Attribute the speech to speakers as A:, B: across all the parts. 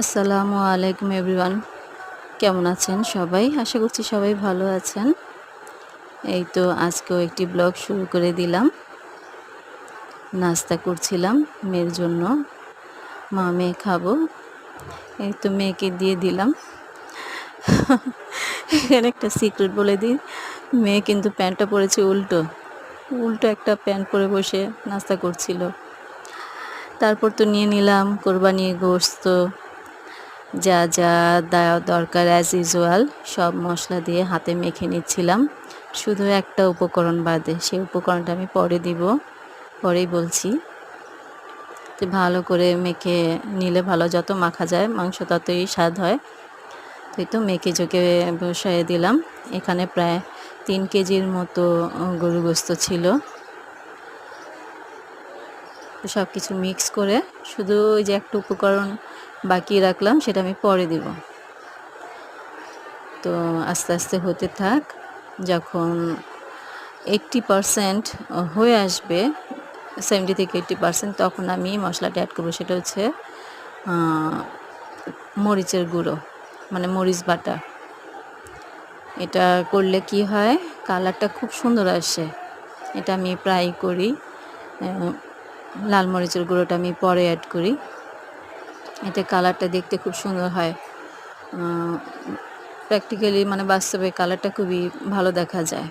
A: আসসালামু আলাইকুম এভরিওয়ান। কেমন আছেন সবাই? আশা করছি সবাই ভালো আছেন। এই তো আজকেও একটি ব্লগ শুরু করে দিলাম। নাস্তা করছিলাম মেয়ের জন্য। মা, মেয়ে খাব। এই তো মেয়েকে দিয়ে দিলাম। এখানে একটা সিক্রেট বলে দিই, মেয়ে কিন্তু প্যান্টটা পরেছে উল্টো। উল্টো একটা প্যান্ট পরে বসে নাস্তা করছিল। তারপর তো নিয়ে নিলাম, কোরবানি গোস্ত যা যা দেওয়া দরকার অ্যাজ ইউজুয়াল সব মশলা দিয়ে হাতে মেখে নিচ্ছিলাম। শুধু একটা উপকরণ বাদে, সেই উপকরণটা আমি পরে দিব। পরেই বলছি তো ভালো করে মেখে নিলে ভালো, যত মাখা যায় মাংস ততই স্বাদ হয়। তো তো মেখে চোখে বসাই দিলাম। এখানে প্রায় তিন কেজির মতো গরু গোস্ত ছিল। সব কিছু মিক্স করে শুধু ওই যে একটা উপকরণ বাকি রাখলাম, সেটা আমি পরে দিব। তো আস্তে আস্তে হতে থাক, যখন এইট্টি পারসেন্ট হয়ে আসবে সেভেন্টি থেকে এইট্টি পারসেন্ট তখন আমি মশলাটা অ্যাড করব, সেটা হচ্ছে মরিচের গুঁড়ো মানে মরিচ বাটা। এটা করলে কি হয় কালারটা খুব সুন্দর আসে। এটা আমি প্রায় করি লাল মরিচের গুঁড়োটা আমি পরে অ্যাড করি। এতে কালারটা দেখতে খুব সুন্দর হয়। প্র্যাকটিক্যালি মানে বাস্তবে কালারটা খুবই ভালো দেখা যায়।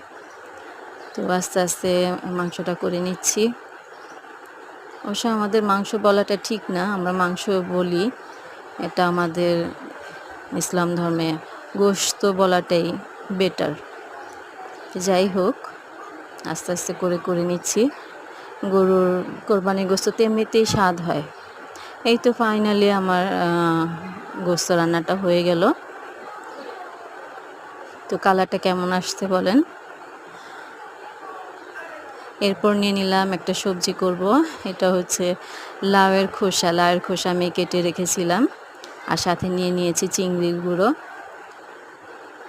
A: তো আস্তে আস্তে মাংসটা করে নিচ্ছি। অবশ্য আমাদের মাংস বলাটা ঠিক না, আমরা মাংস বলি। এটা আমাদের ইসলাম ধর্মে গোস্ত বলাটাই বেটার যাই হোক, আস্তে আস্তে করে করে নিচ্ছি। গরুর কোরবানি গোস্ত তো এমনিতেই স্বাদ হয়। এই তো ফাইনালি আমার গোস্ত রান্নাটা হয়ে গেল। তো কালারটা কেমন আসতে বলেন? এরপর নিয়ে নিলাম একটা সবজি করব। এটা হচ্ছে লাউয়ের খোসা। লাউয়ের খোসা আমি কেটে রেখেছিলাম আর সাথে নিয়ে নিয়েছি চিংড়ির গুঁড়ো।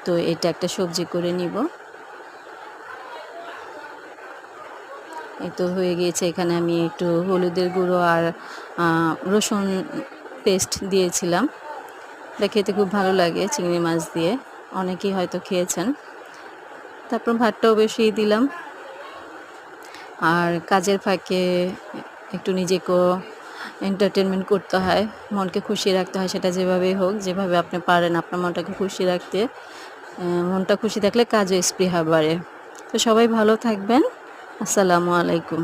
A: তো এটা একটা সবজি করে নিব। এই তো হয়ে গিয়েছে, এখানে আমি একটু হলুদের গুঁড়ো আর রসুন পেস্ট দিয়েছিলাম। এটা খেতে খুব ভালো লাগে চিংড়ি মাছ দিয়ে, অনেকেই হয়তো খেয়েছেন। তারপর ভাতটাও বেশি দিলাম। আর কাজের ফাঁকে একটু নিজেকেও এন্টারটেনমেন্ট করতে হয়, মনকে খুশি রাখতে হয়, সেটা যেভাবেই হোক, যেভাবে আপনি পারেন আপনার মনটাকে খুশি রাখতে। মনটা খুশি থাকলে কাজও স্পৃহা বাড়ে। তো সবাই ভালো থাকবেন। আসসালামু আলাইকুম।